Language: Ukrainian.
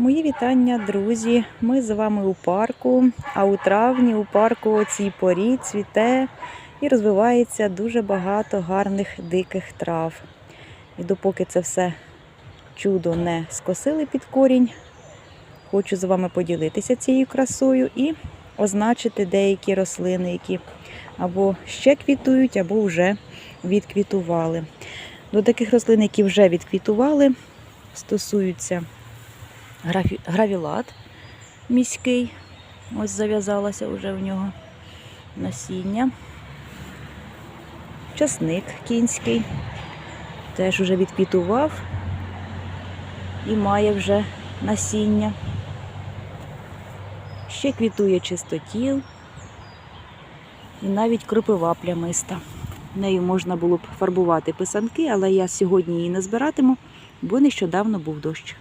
Мої вітання, друзі. Ми з вами у парку. А у травні у парку у цій порі цвіте і розвивається дуже багато гарних диких трав. І допоки це все чудо не скосили під корінь, хочу з вами поділитися цією красою і означити деякі рослини, які або ще квітують, або вже відквітували. До таких рослин, які вже відквітували, стосуються гравілат міський. Ось зав'язалося вже в нього насіння. Часник кінський теж вже відквітував і має вже насіння. Ще квітує чистотіл і навіть кропива плямиста. Нею можна було б фарбувати писанки, але я сьогодні її не збиратиму, бо нещодавно був дощ.